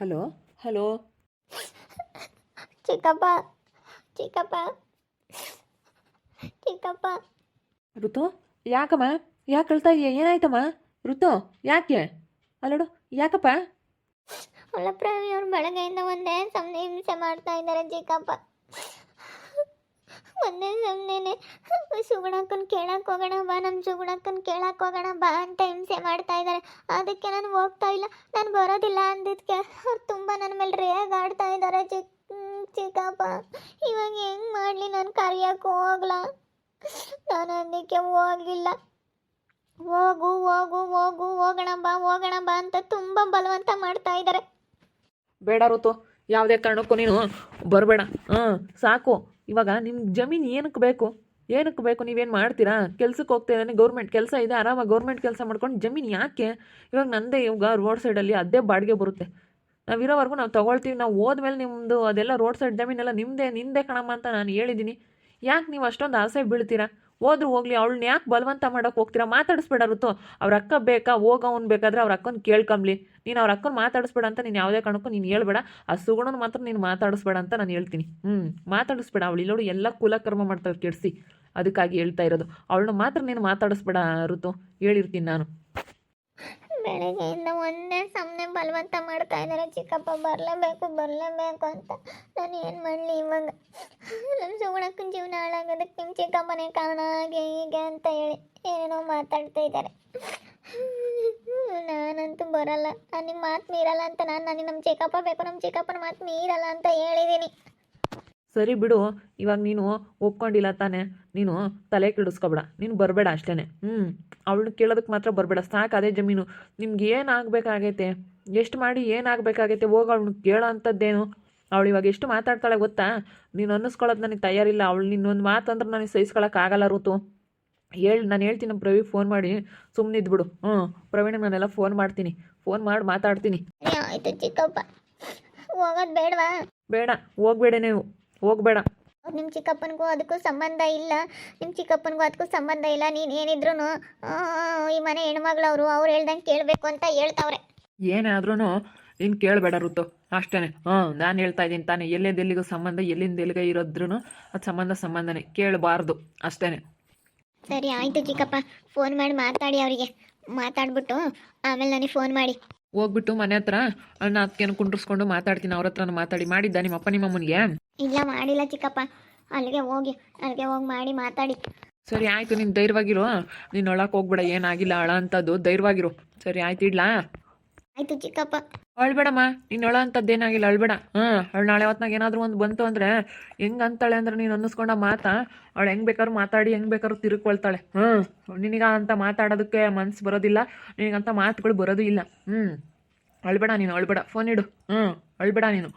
Hello? Hello? ಚಿಕ್ಕಪ್ಪ ಚಿಕ್ಕಪ್ಪ ಚಿಕ್ಕಪ್ಪ. ಋತು ಯಾಕಮ್ಮ? ಯಾಕೆ ಕಳ್ತಾ ಇದೆಯಾ? ಏನಾಯ್ತಮ್ಮ? ಋತು ಯಾಕೆ? ಅಲ್ಲೋಡು ಯಾಕಪ್ಪ? ಹೊಲಪ್ರಾವಿ ಅವ್ರು ಬೆಳಗ್ಗೆಯಿಂದ ಒಂದೇ ಸಮನೆ ಹಿಂಸೆ ಮಾಡ್ತಾ ಇದ್ದಾರೆ ಚಿಕ್ಕಪ್ಪ. ಒಂದೇ ಸಮನೇನೆ ಸುಗುಣಕ್ಕನ್ ಕೇಳಕ್ ಹೋಗೋಣ ಬಾ ನಮ್ಮ ಸುಗುಣಕ್ಕನ್ ಕೇಳಕ್ ಹೋಗೋಣ ಬಾ ಅಂತ ಹಿಂಸೆ ಮಾಡ್ತಾ ಇದ್ದಾರೆ ಅದಕ್ಕೆ ನಾನು ಹೋಗ್ತಾ ಇಲ್ಲ, ನಾನು ಬರೋದಿಲ್ಲ ಅಂದಿದ್ಕೆ ಅವ್ರು ತುಂಬ ನನ್ನ ಮೇಲೆ ರೇಗ್ ಆಡ್ತಾ ಇದ್ದಾರೆ ಚಿಕ್ಕ ಚಿಕ್ಕಪ್ಪ. ಇವಾಗ ಹೆಂಗ್ ಮಾಡಲಿ ನಾನು ಕರಿಯಕ್ಕೆ ಹೋಗ್ಲಾ? ನಾನು ಅದಕ್ಕೆ ಹೋಗಿಲ್ಲ. ಹೋಗು ಹೋಗು ಹೋಗು, ಹೋಗೋಣ ಬಾ ಹೋಗೋಣ ಬಾ ಅಂತ ತುಂಬ ಬಲವಂತ ಮಾಡ್ತಾ ಇದ್ದಾರೆ ಬೇಡ ಋತು, ಯಾವುದೇ ಕಾರಣಕ್ಕೂ ನೀನು ಬರಬೇಡ. ಹಾಂ ಸಾಕು. ಇವಾಗ ನಿಮ್ಮ ಜಮೀನು ಏನಕ್ಕೆ ಬೇಕು? ಏನಕ್ಕೆ ಬೇಕು? ನೀವೇನು ಮಾಡ್ತೀರಾ? ಕೆಲ್ಸಕ್ಕೆ ಹೋಗ್ತಾ ಇದ್ದಾನೆ ಗೌರ್ಮೆಂಟ್ ಕೆಲಸ ಇದೆ, ಆರಾಮಾಗಿ ಗೌರ್ಮೆಂಟ್ ಕೆಲಸ ಮಾಡ್ಕೊಂಡು ಜಮೀನು ಯಾಕೆ? ಇವಾಗ ನಂದೇ ಇವಾಗ ರೋಡ್ ಸೈಡಲ್ಲಿ ಅದೇ ಬಾಡಿಗೆ ಬರುತ್ತೆ. ನಾವು ಇರೋವರೆಗೂ ನಾವು ತೊಗೊಳ್ತೀವಿ, ನಾವು ಹೋದ್ಮೇಲೆ ನಿಮ್ಮದು ಅದೆಲ್ಲ ರೋಡ್ ಸೈಡ್ ಜಮೀನೆಲ್ಲ ನಿಮ್ಮದೇ ನಿಂದೆ ಕಣಮ್ಮ ಅಂತ ನಾನು ಹೇಳಿದ್ದೀನಿ ಯಾಕೆ ನೀವು ಅಷ್ಟೊಂದು ಆಸೆ ಬೀಳ್ತೀರಾ? ಹೋದ್ರು ಹೋಗ್ಲಿ, ಅವಳನ್ನ ಯಾಕೆ ಬಲವಂತ ಮಾಡೋಕೆ ಹೋಗ್ತೀರಾ? ಮಾತಾಡಿಸ್ಬೇಡ ಋತು. ಅವ್ರ ಅಕ್ಕ ಬೇಕಾ? ಹೋಗ ಅವ್ನು ಬೇಕಾದ್ರೆ ಅವ್ರ ಅಕ್ಕನ ಕೇಳ್ಕೊಂಬ್ಲಿ. ನೀನು ಅವ್ರ ಅಕ್ಕನ ಮಾತಾಡಿಸ್ಬೇಡ ಅಂತ ನೀನು ಯಾವುದೇ ಕಾರಣಕ್ಕೂ ನೀನು ಹೇಳ್ಬೇಡ. ಆ ಸುಗುಣನ ಮಾತ್ರ ನೀನು ಮಾತಾಡಿಸ್ಬೇಡ ಅಂತ ನಾನು ಹೇಳ್ತೀನಿ. ಹ್ಞೂ ಮಾತಾಡಿಸ್ಬೇಡ ಅವಳು. ಇಲ್ಲೋಡು ಎಲ್ಲ ಕುಲಕರ್ಮ ಮಾಡ್ತಾಳೆ ಕೆಡಿಸಿ. ಅದಕ್ಕಾಗಿ ಹೇಳ್ತಾ ಇರೋದು. ಅವಳನ್ನ ಮಾತ್ರ ನೀನು ಮಾತಾಡಿಸ್ಬೇಡ ಋತು. ಹೇಳಿರ್ತೀನಿ ನಾನು. ಬೆಳಗ್ಗೆಯಿಂದ ಒಂದೇ ಸಮನೆ ಬಲವಂತ ಮಾಡ್ತಾ ಇದ್ದಾರೆ. ಚಿಕ್ಕಪ್ಪ, ಬರಲೇಬೇಕು ಬರಲೇಬೇಕು ಅಂತ. ನಾನು ಏನು ಮಾಡಲಿ ಇವಾಗ? ನಮ್ಮ ಸುಗುಣಕ್ಕನ ಜೀವನ ಹಾಳಾಗೋದಕ್ಕೆ ನಿಮ್ಮ ಚಿಕ್ಕಪ್ಪನೇ ಕಾರಣ ಹಾಗೆ ಹೀಗೆ ಅಂತ ಹೇಳಿ ಏನೇನೋ ಮಾತಾಡ್ತಾ ಇದ್ದಾರೆ. ನಾನಂತೂ ಬರಲ್ಲ. ನಿಮ್ಮ ಮಾತು ಮೀರಲ್ಲ ಅಂತ ನಾನು ನನಗೆ ನಮ್ಮ ಚಿಕ್ಕಪ್ಪ ಬೇಕು ನಮ್ಮ ಚಿಕ್ಕಪ್ಪನ ಮಾತು ಮೀರಲ್ಲ ಅಂತ ಹೇಳಿದ್ದೀನಿ ಸರಿ ಬಿಡು, ಇವಾಗ ನೀನು ಒಪ್ಕೊಂಡಿಲ್ಲ ತಾನೆ. ನೀನು ತಲೆ ಕೆಡಿಸ್ಕೊಬೇಡ. ನೀನು ಬರಬೇಡ ಅಷ್ಟೇ ಹ್ಞೂ ಅವಳನ್ನ ಕೇಳೋದಕ್ಕೆ ಮಾತ್ರ ಬರಬೇಡ. ಸಾಕು ಅದೇ ಜಮೀನು. ನಿಮ್ಗೆ ಏನಾಗಬೇಕಾಗೈತೆ? ಎಷ್ಟು ಮಾಡಿ ಏನಾಗಬೇಕಾಗೈತೆ? ಹೋಗಿ ಅವಳನ್ನ ಕೇಳೋ ಅಂಥದ್ದೇನು? ಅವಳು ಇವಾಗ ಎಷ್ಟು ಮಾತಾಡ್ತಾಳೆ ಗೊತ್ತಾ? ನೀನು ಅನ್ನಿಸ್ಕೊಳ್ಳೋದು ನನಗೆ ತಯಾರಿಲ್ಲ. ಅವಳು ನಿನ್ನೊಂದು ಮಾತಂದ್ರೆ ನನಗೆ ಸಹಿಸ್ಕೊಳಕ್ಕಾಗಲ್ಲ ಋತು. ಹೇಳಿ ನಾನು ಹೇಳ್ತೀನಿ ನಮ್ಮ ಪ್ರವೀಣ್ ಫೋನ್ ಮಾಡಿ ಸುಮ್ಮನೆ ಇದ್ಬಿಡು ಹ್ಞೂ ಪ್ರವೀಣ್ ನಾನೆಲ್ಲ ಫೋನ್ ಮಾಡ್ತೀನಿ. ಫೋನ್ ಮಾಡಿ ಮಾತಾಡ್ತೀನಿ. ಆಯ್ತು ಚಿಕ್ಕಪ್ಪ. ಹೋಗೋದು ಬೇಡವಾ? ಬೇಡ ಹೋಗ್ಬೇಡ ನೀವು. ಹೋಗಬೇಡ. ನಿಮ್ಮ ಚಿಕ್ಕಪ್ಪನಿಗೂ ಅದಕ್ಕೂ ಸಂಬಂಧ ಇಲ್ಲ. ನಿಮ್ಮ ಚಿಕ್ಕಪ್ಪನಿಗೂ ಅದಕ್ಕೂ ಸಂಬಂಧ ಇಲ್ಲ. ನೀನು ಏನಿದ್ರು ಈ ಮನೆ ಹೆಣ್ಮಗಳವರು ಅವ್ರು ಹೇಳ್ದಂಗೆ ಕೇಳಬೇಕು ಅಂತ ಹೇಳ್ತಾವ್ರೆ. ಏನಾದ್ರೂ ನೀನು ಕೇಳಬೇಡ ಋತು ಅಷ್ಟೇ ಹಾಂ ನಾನು ಹೇಳ್ತಾ ಇದ್ದೀನಿ ತಾನೇ. ಎಲ್ಲೆದೆಲ್ಲಿಗೂ ಸಂಬಂಧ ಎಲ್ಲಿಂದ ಎಲ್ಲಿಗೆ ಇರೋದ್ರೂ ಅದು ಸಂಬಂಧ ಸಂಬಂಧನೇ. ಕೇಳಬಾರ್ದು. ಅಷ್ಟೇ ಸರಿ ಆಯ್ತು ಚಿಕ್ಕಪ್ಪ. ಫೋನ್ ಮಾಡಿ ಮಾತಾಡಿ ಅವರಿಗೆ. ಮಾತಾಡ್ಬಿಟ್ಟು ಆಮೇಲೆ ನನಗೆ ಫೋನ್ ಮಾಡಿ. ಹೋಗ್ಬಿಟ್ಟು ಮನೆ ಹತ್ರ ಅಣ್ಣ ಅದಕ್ಕೇನು ಕುಂಡ್ರಿಸ್ಕೊಂಡು ಮಾತಾಡ್ತೀನಿ ಅವ್ರ ಹತ್ರನೂ ಮಾತಾಡಿ. ಮಾಡಿದ್ದ ನಿಮ್ಮ ಅಪ್ಪ ನಿಮ್ಮ ಅಮ್ಮನಿಗೆ ಇಲ್ಲ ಮಾಡಿಲ್ಲ ಚಿಕ್ಕಪ್ಪ. ಅಲ್ಲಿಗೆ ಹೋಗಿ ಅಲ್ಲಿಗೆ ಹೋಗಿ ಮಾಡಿ ಮಾತಾಡಿ. ಸರಿ ಆಯ್ತು ನೀನು ಧೈರ್ಯವಾಗಿರು. ನೀನು ಒಳಕ್ಕೆ ಹೋಗ್ಬೇಡ ಏನಾಗಿಲ್ಲ ಅಳ ಅಂತದ್ದು. ಧೈರ್ಯವಾಗಿರು. ಸರಿ ಆಯ್ತು ಇಡ್ಲಾ? ಆಯ್ತು ಚಿಕ್ಕಪ್ಪ. ಅಳ್ಬೇಡಮ್ಮ ನೀನು ಅಳ ಅಂಥದ್ದು ಏನಾಗಿಲ್ಲ ಅಳ್ಬೇಡ. ಹಾಂ. ಅವಳು ನಾಳೆ ಹೊತ್ನಾಗ ಏನಾದರೂ ಒಂದು ಬಂತು ಅಂದರೆ ಹೆಂಗೆ ಅಂತಾಳೆ ಅಂದ್ರೆ ನೀನು ಅನ್ನಿಸ್ಕೊಂಡ ಮಾತಾ ಅವಳು ಹೆಂಗೆ ಬೇಕಾದ್ರೂ ಮಾತಾಡಿ ಹೆಂಗೆ ಬೇಕಾದ್ರೂ ತಿರುಕೊಳ್ತಾಳೆ. ಹ್ಞೂ ನಿನಗ ಅಂತ ಮಾತಾಡೋದಕ್ಕೆ ಮನ್ಸು ಬರೋದಿಲ್ಲ ನಿನಗಂತ ಮಾತುಗಳು ಬರೋದು ಇಲ್ಲ. ಹ್ಞೂ ಅಳ್ಬೇಡ ನೀನು ಅಳ್ಬೇಡ. ಫೋನ್ ಇಡು. ಹ್ಞೂ ಅಳ್ಬೇಡ ನೀನು.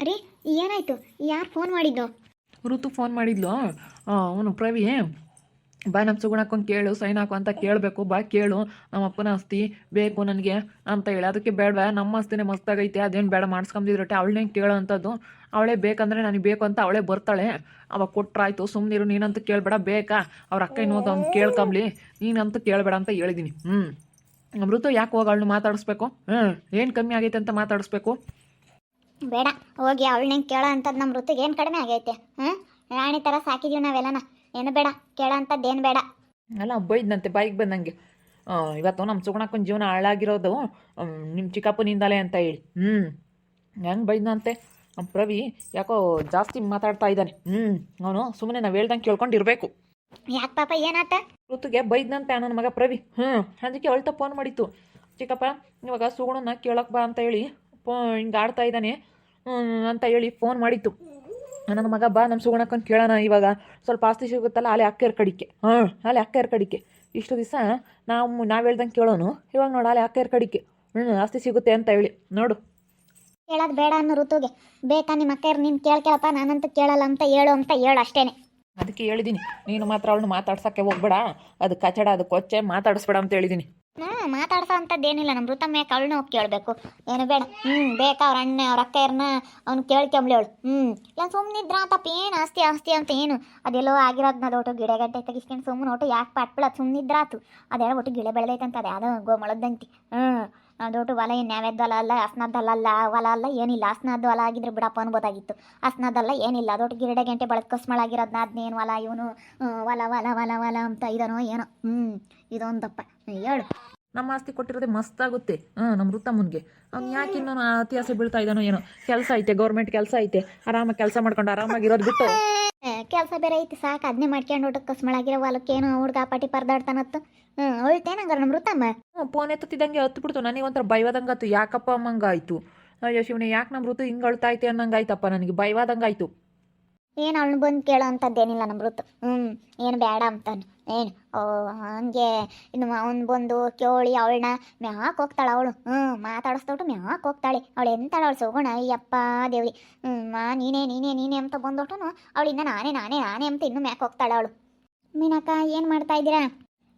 ಅರೆ ಏನಾಯ್ತು? ಯಾರು ಫೋನ್ ಮಾಡಿದ್ದು ಋತು ಫೋನ್ ಮಾಡಿದ್ಲು? ಅವನು ಪ್ರವಿ ಬಾ ನಮ್ಮ ಸುಗುಣಕ್ಕೊಂದು ಕೇಳು, ಸೈನ್ ಹಾಕು ಅಂತ ಕೇಳಬೇಕು. ಬಾ ಕೇಳು. ನಮ್ಮ ಅಪ್ಪನ ಆಸ್ತಿ ಬೇಕು ನನಗೆ ಅಂತ ಹೇಳಿ. ಅದಕ್ಕೆ ಬೇಡವಾ? ನಮ್ಮ ಆಸ್ತಿನೇ ಮಸ್ತಾಗೈತೆ, ಅದೇನು ಬೇಡ ಮಾಡಿಸ್ಕೊಂಬಿದ್ರಟ್ಟೆ ಅವಳನ್ನೇ ಕೇಳೋ ಅಂಥದ್ದು ಅವಳೇ ಬೇಕಂದರೆ ನನಗೆ ಬೇಕು ಅಂತ ಅವಳೇ ಬರ್ತಾಳೆ. ಅವಾಗ ಕೊಟ್ರಾಯ್ತು. ಸುಮ್ಮನಿರು ನೀನಂತೂ ಕೇಳಬೇಡ. ಬೇಕಾ? ಅವ್ರ ಅಕ್ಕ ಇನ್ನೋದು ಅವ್ನು ಕೇಳ್ಕೊಂಬ್ಲಿ. ನೀನಂತೂ ಕೇಳಬೇಡ ಅಂತ ಹೇಳಿದ್ದೀನಿ ಹ್ಞೂ ಮೃತು ಯಾಕೆ ಹೋಗಿ ಅವಳನ್ನ ಮಾತಾಡಿಸ್ಬೇಕು? ಹ್ಞೂ ಏನು ಕಮ್ಮಿ ಆಗೈತೆ ಅಂತ ಮಾತಾಡಿಸ್ಬೇಕು? ಬೇಡ. ಹೋಗಿ ಅವಳನ್ನ ಕೇಳೋ ಅಂಥದ್ದು ನಮ್ಮ ಋತುಗೆ ಏನು ಕಡಿಮೆ ಆಗೈತೆ? ಹ್ಞೂ ರಾಣಿ ಥರ ಸಾಕಿದೀವಿ ನಾವೆಲ್ಲನ. ಏನು ಬೇಡ ಕೇಳ ಅಂತ ಏನು ಬೇಡ. ಅಲ್ಲ ಬೈದ್ನಂತೆ ಬಾಯಿಗೆ ಬಂದಂಗೆ. ಇವತ್ತು ನಮ್ಮ ಸುಗುಣಕ್ಕನ ಜೀವನ ಹಾಳಾಗಿರೋದು ನಿಮ್ಮ ಚಿಕ್ಕಪ್ಪನಿಂದಲೇ ಅಂತ ಹೇಳಿ. ಹ್ಞೂ ಹೆಂಗೆ ಬೈದ್ನಂತೆ? ನಮ್ಮ ಪ್ರವಿ ಯಾಕೋ ಜಾಸ್ತಿ ಮಾತಾಡ್ತಾ ಇದ್ದಾನೆ. ಹ್ಞೂ ಅವನು ಸುಮ್ಮನೆ ನಾವು ಹೇಳ್ದಂಗೆ ಕೇಳ್ಕೊಂಡಿರಬೇಕು. ಯಾಕೆ ಪಾಪ ಏನಾತ? ಋತುಗೆ ಬೈದ್ನಂತೆ ನನ್ನ ಮಗ ಪ್ರವಿ. ಹ್ಞೂ ಅದಕ್ಕೆ ಅಳ್ತ ಫೋನ್ ಮಾಡಿತ್ತು. ಚಿಕ್ಕಪ್ಪ ಇವಾಗ ಸುಗುಣನ ಕೇಳಕ್ಕೆ ಬಾ ಅಂತ ಹೇಳಿ ಫೋ ಹಿಂಗೆ ಆಡ್ತಾ ಇದ್ದಾನೆ ಅಂತ ಹೇಳಿ ಫೋನ್ ಮಾಡಿತ್ತು. ನನ್ನ ಮಗ ಬಾ ನಮ್ಮ ಸುಗುಣಕ್ಕಂದು ಕೇಳೋಣ ಇವಾಗ. ಸ್ವಲ್ಪ ಆಸ್ತಿ ಸಿಗುತ್ತಲ್ಲ ಅಲ್ಲಿ ಅಕ್ಕೇರ್ ಕಡಿಕೆ. ಹಾಂ ಅಲ್ಲಿ ಅಕ್ಕೇರ್ ಕಡಿಕೆ. ಇಷ್ಟು ದಿವಸ ನಾವು ನಾವು ಹೇಳ್ದಂಗೆ ಕೇಳೋನು. ಇವಾಗ ನೋಡು ಅಲ್ಲಿ ಅಕ್ಕೇರ್ ಕಡಿಕೆ. ಹ್ಞೂ ಆಸ್ತಿ ಸಿಗುತ್ತೆ ಅಂತ ಹೇಳಿ. ನೋಡು. ಕೇಳೋದು ಬೇಡ ಅನ್ನೋ ಋತುಗೆ. ಬೇಕಾ ನಿಮ್ಮ ಅಕ್ಕ ನೀನು ಕೇಳ್ಕೇಳಪ್ಪ ನಾನಂತೂ ಕೇಳಲ್ಲ ಅಂತ ಹೇಳು ಅಂತ ಹೇಳು ಅಷ್ಟೇನೆ. ಅದಕ್ಕೆ ಹೇಳಿದ್ದೀನಿ ನೀನು ಮಾತ್ರ ಅವಳನ್ನ ಮಾತಾಡ್ಸೋಕ್ಕೆ ಹೋಗ್ಬೇಡ. ಅದು ಕಚಡ ಅದು ಕೊಚ್ಚೆ ಮಾತಾಡಿಸ್ಬೇಡ ಅಂತ ಹೇಳಿದ್ದೀನಿ ಹ್ಞೂ ಮಾತಾಡ್ಸೋ ಏನಿಲ್ಲ ನಮ್ಮ ವೃತಮ್ಮ ಯಾಕೆ ಅವಳನ್ನ ಹೋಗಿ ಕೇಳಬೇಕು? ಏನು ಬೇಡ. ಹ್ಞೂ ಬೇಕಾ ಅವ್ರ ಅಣ್ಣ, ಅವ್ರ ಅಕ್ಕಯ್ಯರನ್ನ ಅವ್ನು ಕೇಳ್ಕೊಂಬ್ಲಿ ಅವಳು. ಹ್ಞೂ ಇಲ್ಲ ಸುಮ್ಮನಿದ್ರ ಅಂತಪ್ಪ ಏನು ಆಸ್ತಿ ಆಸ್ತಿ ಅಂತ ಏನು? ಅದೆಲ್ಲೋ ಆಗಿರೋದನ್ನ ಅದು ಒಟ್ಟು ಗಿಡ ಗಂಟೆ ತೆಗಿಸ್ಕೊಂಡು ಸುಮ್ಮನೆ ಒಟ್ಟು ಯಾಕೆ ಪಟ್ಬಿಡ ಸುಮ್ಮನಿದ್ರಾತು ಅದೆಲ್ಲ ಒಟ್ಟು ಗಿಡ ಬೆಳೆದೈತಂತ. ಅದು ಯಾವುದೋ ಗೋ ಮೊಳದಂತಿ ಹ್ಞೂ ದೊಡ್ಡ ಹೊಲ ಏನು ಹೊಲ ಅಲ್ಲ ಅಸ್ನದ್ದಲ್ಲ ಹೊಲ ಅಲ್ಲ, ಏನಿಲ್ಲ. ಅಸ್ನದ್ದು ಹೊಲ ಆಗಿದ್ರೆ ಬಿಡಪ್ಪ ಅನ್ಬೋದಾಗಿತ್ತು. ಅಸ್ನದ್ದಲ್ಲ ಏನಿಲ್ಲ. ದೊಡ್ಡ ಗಿಡ ಗಂಟೆ ಬಳದ ಕಸ್ಮಳಾಗಿರೋದ್ನ ಅದನ್ನೇನು ಹೊಲ ಇವನು ಹೊಲ ಹೊಲ ಹೊಲ ಹೊಲ ಅಂತ ಇದನೋ ಏನೋ. ಹ್ಞೂ ಇದೊಂದಪ್ಪ. ಹೇಳು. ನಮ್ಮ ಆಸ್ತಿ ಕೊಟ್ಟಿರೋದೆ ಮಸ್ತ್ ಆಗುತ್ತೆ ಹಾಂ ನಮ್ಮ ವೃತ್ತಮ್ಮನಿಗೆ. ಅವ್ನ್ ಯಾಕೆ ಇನ್ನೂ ಅತಿ ಆಸೆ ಬೀಳ್ತಾ ಇದ್ದಾನೋ ಏನೋ? ಕೆಲಸ ಐತೆ ಗೌರ್ಮೆಂಟ್ ಕೆಲಸ ಐತೆ. ಆರಾಮಾಗಿ ಕೆಲಸ ಮಾಡ್ಕೊಂಡು ಆರಾಮಾಗಿರೋದು ಬಿಟ್ಟು. ಕೆಲಸ ಬೇರೆ ಐತಿ ಸಾಕು. ಅದನ್ನೇ ಮಾಡ್ಕೊಂಡು ಊಟಕ್ಕೆ ಕಸ್ಮಳಾಗಿರೋ ಹೊಲಕ್ಕೇನು ಹುಡುಗ ಪಾಟಿ ಪರದಾಡ್ತಾನತ್ತು ಹ್ಞೂ ಉಳ್ತೇನಂಗಾರ ನಮ್ಮ ಋತಮ್ಮ ಹ್ಞೂ ಫೋನ್ ಎತ್ತುತ್ತಿದ್ದಂಗೆ ಹತ್ತು ಬಿಡ್ತು. ನನಗೆ ಒಂಥರ ಭಯವಾದಂಗೆ ಆಯ್ತು ಯಾಕಪ್ಪ ಅಮ್ಮಂಗಾಯ್ತು ಅಯ್ಯೋ ಶಿವನೇ ಯಾಕೆ ನಮ್ಮ ಋತು ಹಿಂಗೆ ಅಳ್ತಾ ಐತೆ ಅನ್ನಂಗಾಯ್ತಪ್ಪ ನನಗೆ. ಬೈವಾದಂಗಾಯ್ತು ಆಯಿತು ಏನು ಅವಳು ಬಂದು ಕೇಳೋ ಅಂಥದ್ದೇನಿಲ್ಲ ನಮ್ಮ ಋತು ಹ್ಞೂ ಏನು ಬೇಡ ಅಂತಾನೆ. ಏನು? ಓ, ಹಂಗೆ. ಇನ್ನು ಅವ್ನು ಬಂದು ಕೇಳಿ ಅವಳನ್ನ ಮ್ಯಾಕ್ ಹೋಗ್ತಾಳೆ ಅವಳು. ಹ್ಞೂ ಮಾತಾಡಿಸ್ದೊಟ್ಟು ಮ್ಯಾಕ್ ಹೋಗ್ತಾಳೆ. ಅವಳು ಎಂತಾಳು ಅವಳು ಸೋಗೋಣ? ಅಯ್ಯಪ್ಪ ದೇವ್ರಿ. ಹ್ಞೂ ಮಾ, ನೀನೇ ನೀನೇ ನೀನೇ ಅಂತ ಬಂದೊಟ್ಟು ಅವಳಿಂದ ನಾನೇ ನಾನೇ ನಾನೇ ಅಂತ ಇನ್ನೂ ಮ್ಯಾಕ್ ಹೋಗ್ತಾಳೆ ಅವಳು. ಮೀನಕ್ಕ, ಏನು ಮಾಡ್ತಾ ಇದ್ದೀರಾ?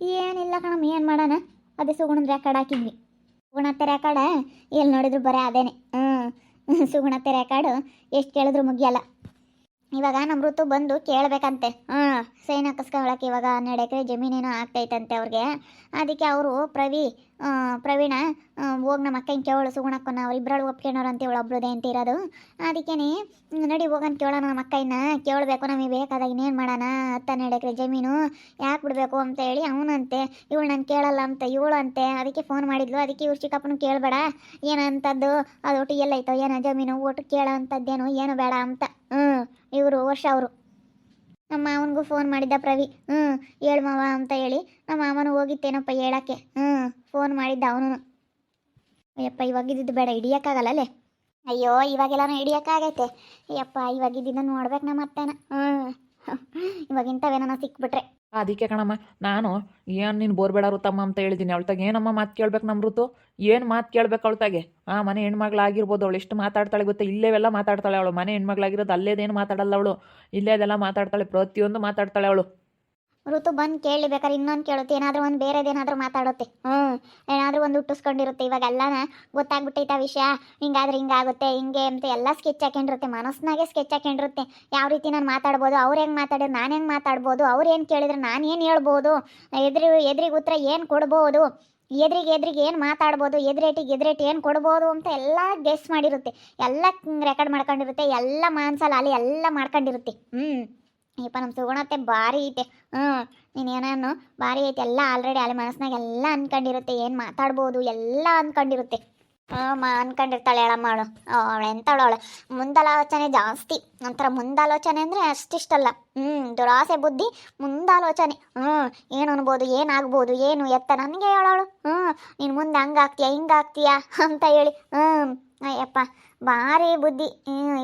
ಏನಿಲ್ಲ ಕಣಮ್ಮ ಏನು ಮಾಡೋಣ? ಅದೇ ಸುಗುಣದ ರೆಕಾರ್ಡ್ ಹಾಕಿದ್ವಿ. ಸುಗುಣತ್ತೆ ರೆಕಾರ್ಡ? ಎಲ್ಲಿ ನೋಡಿದ್ರು ಬರೀ ಅದೇನೆ. ಹ್ಞೂ ಸುಗುಣತ್ತೆ ರೆಕಾರ್ಡು? ಎಷ್ಟು ಕೇಳಿದ್ರು ಮುಗಿಯಲ್ಲ. ಇವಾಗ ನಮ್ಮ ಋತು ಬಂದು ಕೇಳಬೇಕಂತೆ. ಹ್ಞೂ ಸೈನ್ ಹಾಕಿಸ್ಕೊಳಕ್ಕೆ ಇವಾಗ ಹನ್ನೆರಡು ಎಕರೆ ಜಮೀನೇನೋ ಆಗ್ತೈತಂತೆ ಅವ್ರಿಗೆ. ಅದಕ್ಕೆ ಅವರು ಪ್ರವಿ ಪ್ರವೀಣ ಹೋಗಿ ನಮ್ಮ ಅಕ್ಕ ಹಿಂಗೆ ಕೇಳು ಸುಗುಣಕ್ಕನ, ಅವ್ರು ಇಬ್ಬರಳು ಒಪ್ಕೊಂಡವ್ರು ಅಂತ ಇವಳು ಒಬ್ರದೇ ಅಂತ ಇರೋದು. ಅದಕ್ಕೆ ನಡಿ ಹೋಗಂತ ಕೇಳೋಣ ನಮ್ಮ ಅಕ್ಕಯ್ಯನ ಕೇಳಬೇಕು ನಮಗೆ ಬೇಕಾದಾಗ ಇನ್ನೇನು ಮಾಡೋಣ? ಹತ್ತು ಹನ್ನೆರಡು ಎಕರೆ ಜಮೀನು ಯಾಕೆ ಬಿಡಬೇಕು ಅಂತ ಹೇಳಿ ಅವನಂತೆ, ಇವಳು ನಾನು ಕೇಳಲ್ಲ ಅಂತ, ಇವಳು ಅಂತೆ, ಅದಕ್ಕೆ ಫೋನ್ ಮಾಡಿದ್ಲು. ಅದಕ್ಕೆ ಇವ್ರು ಚಿಕ್ಕಪ್ಪನ ಕೇಳಬೇಡ. ಏನಂತದ್ದು? ಅದು ಒಟ್ಟು ಎಲ್ಲೈತೋ, ಏನೋ ಜಮೀನು? ಒಟ್ಟು ಕೇಳೋ ಅಂಥದ್ದೇನು ಏನು ಬೇಡ ಅಂತ. ಹ್ಞೂ ಇವರು, ವರ್ಷ ಅವರು. ನಮ್ಮ ಮಾವನಿಗೂ ಫೋನ್ ಮಾಡಿದ್ದ ಪ್ರವಿ. ಹ್ಞೂ ಹೇಳು ಮಾವ ಅಂತ ಹೇಳಿ ನಮ್ಮ ಮಾವನು ಹೋಗಿತ್ತೇನಪ್ಪ ಹೇಳಕ್ಕೆ. ಹ್ಞೂ ಫೋನ್ ಮಾಡಿದ್ದ ಅವನು ಅಯ್ಯಪ್ಪ ಇವಾಗಿದ್ದು ಬೇಡ ಹಿಡಿಯೋಕ್ಕಾಗಲ್ಲಲ್ಲೇ ಅಯ್ಯೋ, ಇವಾಗೆಲ್ಲನೂ ಹಿಡಿಯೋಕ್ಕಾಗೈತೆ. ಅಯ್ಯಪ್ಪ ಇವಾಗಿದ್ದಿದ್ದ ನೋಡ್ಬೇಕು ನಮ್ಮ ಅತ್ತೆನ. ಹ್ಞೂ ಇವಾಗ ಇಂಥವೇನ ಸಿಕ್ಬಿಟ್ರೆ. ಅದಕ್ಕೆ ಕಣಮ್ಮ, ನಾನು ಏನು ನೀನು ಬೋರ್ಬೇಡ ಋತಮ್ಮ ಅಂತ ಹೇಳಿದ್ದೀನಿ ಅವಳ್ತಾಗ, ಏನಮ್ಮ ಮಾತು ಕೇಳ್ಬೇಕು ನಮ್ಮ ಋತು ಏನು ಮಾತು ಕೇಳ್ಬೇಕು ಅವಳ್ತಾಗೆ? ಆ ಮನೆ ಹೆಣ್ಮಗಳಾಗಿರ್ಬೋದು, ಅವಳು ಎಷ್ಟು ಮಾತಾಡ್ತಾಳೆ ಗೊತ್ತಾ? ಇಲ್ಲೇವೆಲ್ಲ ಮಾತಾಡ್ತಾಳೆ ಅವಳು. ಮನೆ ಹೆಣ್ಮಗಳಾಗಿರೋದು ಅಲ್ಲೇದೇನು ಮಾತಾಡಲ್ಲ ಅವಳು. ಇಲ್ಲೇದೆಲ್ಲ ಮಾತಾಡ್ತಾಳೆ. ಪ್ರತಿಯೊಂದು ಮಾತಾಡ್ತಾಳೆ ಅವಳು. ಋತು ಬಂದು ಕೇಳಿ ಬೇಕಾದ್ರೆ ಇನ್ನೊಂದು ಕೇಳುತ್ತೆ. ಏನಾದರೂ ಒಂದು ಬೇರೆದೇನಾದರೂ ಮಾತಾಡುತ್ತೆ. ಹ್ಞೂ ಏನಾದರೂ ಒಂದು ಹುಟ್ಟಿಸ್ಕೊಂಡಿರುತ್ತೆ. ಇವಾಗ ಎಲ್ಲನ ಗೊತ್ತಾಗ್ಬಿಟ್ಟೈತೆ ವಿಷಯ. ಹಿಂಗಾದ್ರೆ ಹಿಂಗಾಗುತ್ತೆ, ಹಿಂಗೆ ಅಂತ ಎಲ್ಲ ಸ್ಕೆಚ್ ಹಾಕೊಂಡಿರುತ್ತೆ ಮನಸ್ಸಿನಾಗೆ ಸ್ಕೆಚ್ ಹಾಕೊಂಡಿರುತ್ತೆ ಯಾವ ರೀತಿ ನಾನು ಮಾತಾಡ್ಬೋದು, ಅವ್ರು ಹೆಂಗೆ ಮಾತಾಡಿದ್ರು ನಾನು ಹೆಂಗೆ ಮಾತಾಡ್ಬೋದು, ಅವ್ರು ಏನು ಕೇಳಿದ್ರೆ ನಾನು ಏನು ಹೇಳ್ಬೋದು, ಎದುರು, ಎದುರಿಗೆ ಉತ್ತರ ಏನು ಕೊಡ್ಬೋದು, ಎದ್ರಿಗೆ ಎದ್ರಿಗೆ ಏನು ಮಾತಾಡ್ಬೋದು, ಎದ್ರೇಟಿಗೆ ಎದುರೇಟ್ ಏನು ಕೊಡ್ಬೋದು ಅಂತ ಎಲ್ಲ ಗೆಸ್ ಮಾಡಿರುತ್ತೆ. ಎಲ್ಲ ರೆಕಾರ್ಡ್ ಮಾಡ್ಕೊಂಡಿರುತ್ತೆ, ಎಲ್ಲ ಮಾನ್ಸಲ್ಲಿ ಅಲ್ಲಿ ಎಲ್ಲ ಮಾಡ್ಕೊಂಡಿರುತ್ತೆ. ಹ್ಞೂ ಅಯ್ಯಪ್ಪ ನಮ್ಮ ಸುಗುಣತ್ತೆ ಭಾರಿ ಐತೆ. ಹ್ಞೂ ನೀನು ಏನೇನು ಭಾರಿ ಐತೆ. ಎಲ್ಲ ಆಲ್ರೆಡಿ ಅಲ್ಲಿ ಮನಸ್ಸಿನಾಗ ಎಲ್ಲ ಅನ್ಕೊಂಡಿರುತ್ತೆ. ಏನು ಮಾತಾಡ್ಬೋದು? ಎಲ್ಲ ಅನ್ಕೊಂಡಿರುತ್ತೆ. ಹಾಂ ಮಾ ಅನ್ಕೊಂಡಿರ್ತಾಳೆ ಹೇಳಮ್ಮ ಅವಳು ಎಂತಾಳು ಅವಳು? ಮುಂದಾಲೋಚನೆ ಜಾಸ್ತಿ. ಒಂಥರ ಮುಂದಾಲೋಚನೆ ಅಂದರೆ ಅಷ್ಟಿಷ್ಟಲ್ಲ. ಹ್ಞೂ ದುರಾಸೆ ಬುದ್ಧಿ, ಮುಂದಾಲೋಚನೆ. ಹ್ಞೂ ಏನು ಅನ್ಬೋದು? ಏನಾಗ್ಬೋದು ಏನು ಎತ್ತ? ನನಗೆ ಹೇಳೋಳು ಹ್ಞೂ ನೀನು ಮುಂದೆ ಹಂಗಾಗ್ತೀಯ ಹಿಂಗಾಗ್ತೀಯ ಅಂತ ಹೇಳಿ. ಹ್ಞೂ ಅಯ್ಯಪ್ಪ, ಭಾರಿ ಬುದ್ಧಿ.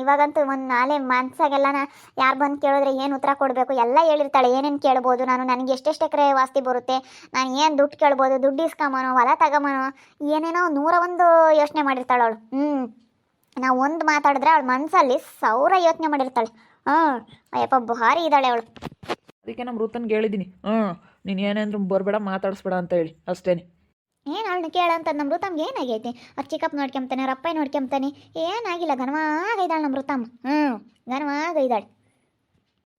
ಇವಾಗಂತೂ ಒಂದು ನಾಳೆ ಮನ್ಸಾಗೆಲ್ಲನ ಯಾರು ಬಂದು ಕೇಳಿದ್ರೆ ಏನು ಉತ್ತರ ಕೊಡಬೇಕು? ಎಲ್ಲ ಹೇಳಿರ್ತಾಳೆ, ಏನೇನು ಕೇಳ್ಬೋದು? ನಾನು ನನಗೆ ಎಷ್ಟೆಷ್ಟು ಎಕರೆ ವಾಸ್ತಿ ಬರುತ್ತೆ? ನಾನು ಏನು ದುಡ್ಡು ಕೇಳ್ಬೋದು? ದುಡ್ಡು ಇಸ್ಕೊಂಬನೋ ಹೊಲ ತಗೊಂಬನೋ ಏನೇನೋ ನೂರ ಒಂದು ಯೋಚನೆ ಮಾಡಿರ್ತಾಳೆ ಅವಳು. ಹ್ಞೂ ನಾವು ಒಂದು ಮಾತಾಡಿದ್ರೆ ಅವಳು ಮನಸ್ಸಲ್ಲಿ ಸಾವಿರ ಯೋಚನೆ ಮಾಡಿರ್ತಾಳೆ. ಹಾಂ ಅಯ್ಯಪ್ಪ, ಭಾರಿ ಇದ್ದಾಳೆ ಅವಳು. ಅದಕ್ಕೆ ನಮ್ಮ ಋತನ್ಗೆ ಹೇಳಿದ್ದೀನಿ ಹ್ಞೂ ನೀನು ಏನೇಂದ್ರೂ ಬರಬೇಡ, ಮಾತಾಡಿಸ್ಬೇಡ ಅಂತ ಹೇಳಿ. ಅಷ್ಟೇ ಏನು ಅವಳನ್ನ ಕೇಳಂತ ನಮ್ಮ ಋತಮ್ಗೆ ಏನಾಗೈತೆ? ಅವ್ರ ಚಿಕ್ಕಪ್ಪ ನೋಡ್ಕೊಂತಾನೆ ಅಪ್ಪಾಯಿ ನೋಡ್ಕೊಂತಾನೆ ಏನಾಗಿಲ್ಲ ಘನವಾಗೈದಾಳೆ ನಮ್ಮ ಋತಮ್ಮ ಹ್ಞೂ ಘನವಾಗೈದಾಳೆ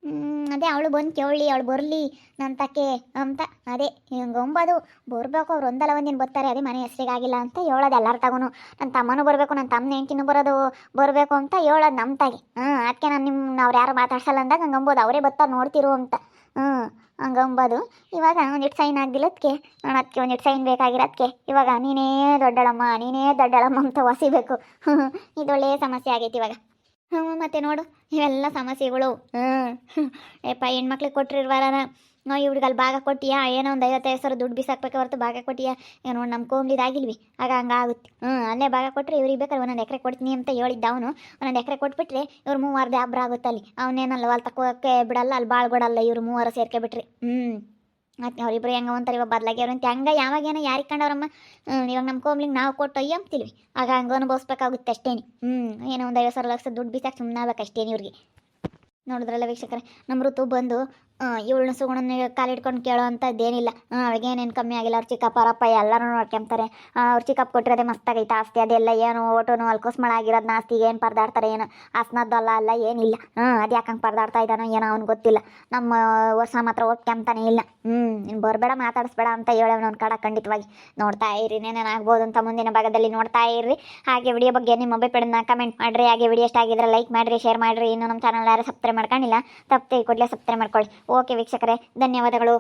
ಹ್ಞೂ ಅದೇ ಅವಳು ಬಂದು ಕೇಳಿ, ಅವಳು ಬರಲಿ ನನ್ನ ತಕ್ಕೆ ಅಂತ. ಅದೇ, ಹಿಂಗೆ ಒಂಬದು, ಬರಬೇಕು, ಅವ್ರು ಒಂದಲ್ಲ ಒಂದಿನ ಬರ್ತಾರೆ, ಅದೇ ಮನೆ ಹೆಸರಿಗಾಗಿಲ್ಲ ಅಂತ ಹೇಳೋದು ಎಲ್ಲರ ತಗೋನು. ನನ್ನ ತಮ್ಮನೂ ಬರಬೇಕು ನನ್ನ ತಮ್ಮನ ಹೆಂಡ್ತಿನೂ ಬರೋದು ಬರಬೇಕು ಅಂತ ಹೇಳೋದು ನಮ್ಮ ತಾಗಿ. ಹ್ಞೂ ಅದಕ್ಕೆ ನಾನು ನಿಮ್ಮ ಅವ್ರು ಯಾರು ಮಾತಾಡ್ಸಲ್ಲ ಅಂದಾಗ ಹಂಗೆ ಅಂಬೋದು, ಅವರೇ ಬರ್ತಾರೆ ನೋಡ್ತಿರು ಅಂತ. ಹ್ಞೂ ಹಂಗಂಬದು ಇವಾಗ ಒಂದಿಟ್ಟು ಸೈನ್ ಆಗಿಲ್ಲದಕ್ಕೆ ನಾನು ಅದಕ್ಕೆ ಒಂದಿಟ್ಟು ಸೈನ್ ಬೇಕಾಗಿರೋದಕ್ಕೆ ಇವಾಗ ನೀನೇ ದೊಡ್ಡಳಮ್ಮ ನೀನೇ ದೊಡ್ಡಳಮ್ಮ ಅಂತ ಹೊಸಿಬೇಕು ಇದೊಳ್ಳೆ ಸಮಸ್ಯೆ ಆಗೈತೆ ಇವಾಗ. ಹ್ಞೂ, ಮತ್ತೆ ನೋಡು, ಇವೆಲ್ಲ ಸಮಸ್ಯೆಗಳು. ಹ್ಞೂ. ಏಪ್ಪ ಹೆಣ್ಮಕ್ಳಿಗೆ ಕೊಟ್ಟಿರುವಾರ ನೋ ಇವ್ರಿಗೆ ಅಲ್ಲಿ ಭಾಗ ಕೊಟ್ಟಿಯಾ? ಏನೋ ಒಂದು ಐವತ್ತೈದು ಸಾವಿರ ದುಡ್ಡು ಬಿಸಾಕ್ಬೇಕು ಹೊರತು ಭಾಗ ಕೊಟ್ಟಿಯಾ? ಏನೋ ನಮ್ಮ ಕೋಮ್ಲಿದಾಗಿಲ್ವಿ ಆಗ ಹಂಗಾಗುತ್ತೆ ಹ್ಞೂ ಅಲ್ಲೇ ಭಾಗ ಕೊಟ್ಟರೆ ಇವ್ರಿಗೆ ಬೇಕಾದ್ರೆ ಒಂದೊಂದು ಎಕರೆ ಕೊಡ್ತೀನಿ ಅಂತ ಹೇಳಿದ್ದ ಅವನು. ಒಂದೊಂದು ಎಕರೆ ಕೊಟ್ಬಿಟ್ರೆ ಇವ್ರು ಮೂವಾರ್ದು ಅಬ್ರ ಆಗುತ್ತೆ ಅಲ್ಲಿ. ಅವನೇನಲ್ಲ ಅಲ್ಲಿ ತಕ್ಕೋಕ್ಕೆ ಬಿಡಲ್ಲ, ಅಲ್ಲಿ ಭಾಳ ಬಿಡಲ್ಲ ಇವ್ರು ಮೂವರು ಸೇರ್ಕೆ ಬಿಟ್ರಿ ಹ್ಞೂ ಮತ್ತೆ ಅವ್ರಿಬ್ರು ಹೆಂಗೆ ಅಂತಾರೆ ಇವಾಗ ಬದಲಾಗ್ಯವ್ರು ಅಂತ. ಹಂಗ ಯಾವಾಗೇನೋ ಯಾರಿಗೆ ಕಂಡವ್ರಮ್ಮ? ಇವಾಗ ನಮ್ಮ ಕೋಮ್ಲಿಗೆ ನಾವು ಕೊಟ್ಟು ಅಯ್ಯೋ ಅಂತೀವಿ ಆಗ ಹಂಗೆ ಅನುಭವಿಸ್ಬೇಕಾಗುತ್ತೆ ಅಷ್ಟೇನಿ. ಹ್ಞೂ ಏನೋ ಒಂದು ಐವತ್ತು ಸಾವಿರ ಲಕ್ಷ ದುಡ್ಡು ಬಿಸಾಕಿ ಸುಮ್ಮನೆ ಆಗ್ಬೇಕು ಅಷ್ಟೇನಿ ಇವ್ರಿಗೆ. ನೋಡಿದ್ರಲ್ಲ ವೀಕ್ಷಕರೇ ನಮ್ಮ ಋತು ಬಂದು ಇವಳನ್ನ ಸುಗುಣನ ಕಾಲಿಡ್ಕೊಂಡು ಕೇಳೋ ಅಂಥದ್ದೇನಿಲ್ಲ ಅವಳಿಗೆ ಏನೇನು ಕಮ್ಮಿ ಆಗಿಲ್ಲ. ಅವ್ರ ಚಿಕ್ಕಪ್ಪ ಅವರಪ್ಪ ಎಲ್ಲರೂ ನೋಡ್ಕೊಂತಾರೆ. ಅವ್ರ ಚಿಕ್ಕಪ್ಪ ಕೊಟ್ಟಿರೋದೇ ಮಸ್ತಾಗೈತೆ ಆಸ್ತಿ. ಅದೆಲ್ಲ ಏನು ಓಟೋನು ಅಲ್ಕೋಸ್ಮಳ ಆಗಿರೋದು ಆಸ್ತಿಗೆ ಏನು ಪರದಾಡ್ತಾರೆ, ಏನು ಆಸ್ನದ್ದಲ್ಲ ಅಲ್ಲ ಏನಿಲ್ಲ. ಹಾಂ ಅದು ಯಾಕಂಗೆ ಪರದಾಡ್ತಾ ಇದ್ದಾನೋ ಏನೋ ಅವ್ನು ಗೊತ್ತಿಲ್ಲ. ನಮ್ಮ ವರ್ಷ ಮಾತ್ರ ಒಪ್ಕೊಂತಾನೆ ಇಲ್ಲ. ಹ್ಞೂ ನೀನು ಬರಬೇಡ, ಮಾತಾಡಿಸ್ಬೇಡ ಅಂತ ಹೇಳೋಣ ಅವ್ನು ಕಡ ಖಂಡಿತವಾಗಿ. ನೋಡ್ತಾ ಇರಿ ಏನೇನಾಗ್ಬೋದು ಅಂತ ಮುಂದಿನ ಭಾಗದಲ್ಲಿ ನೋಡ್ತಾ ಇರ್ರಿ. ಹಾಗೆ ವಿಡಿಯೋ ಬಗ್ಗೆ ನಿಮ್ಮ ಅಭಿಪ್ರಾಯನ ಕಮೆಂಟ್ ಮಾಡಿರಿ. ಹಾಗೆ ವಿಡಿಯೋ ಆಗಿದ್ರೆ ಲೈಕ್ ಮಾಡಿರಿ, ಶೇರ್ ಮಾಡಿರಿ. ಇನ್ನು ನಮ್ಮ ಚಾನಲ್ ಯಾರು ಸಬ್ಸ್ಕ್ರೈಬ್ ಮಾಡ್ಕೊಂಡಿಲ್ಲ, ತಪ್ಪು ಕೊಡಲೇ ಸಬ್ಸ್ಕ್ರೈಬ್ ಮಾಡ್ಕೊಳ್ಳಿ. ಓಕೆ ವೀಕ್ಷಕರೇ ಧನ್ಯವಾದಗಳು.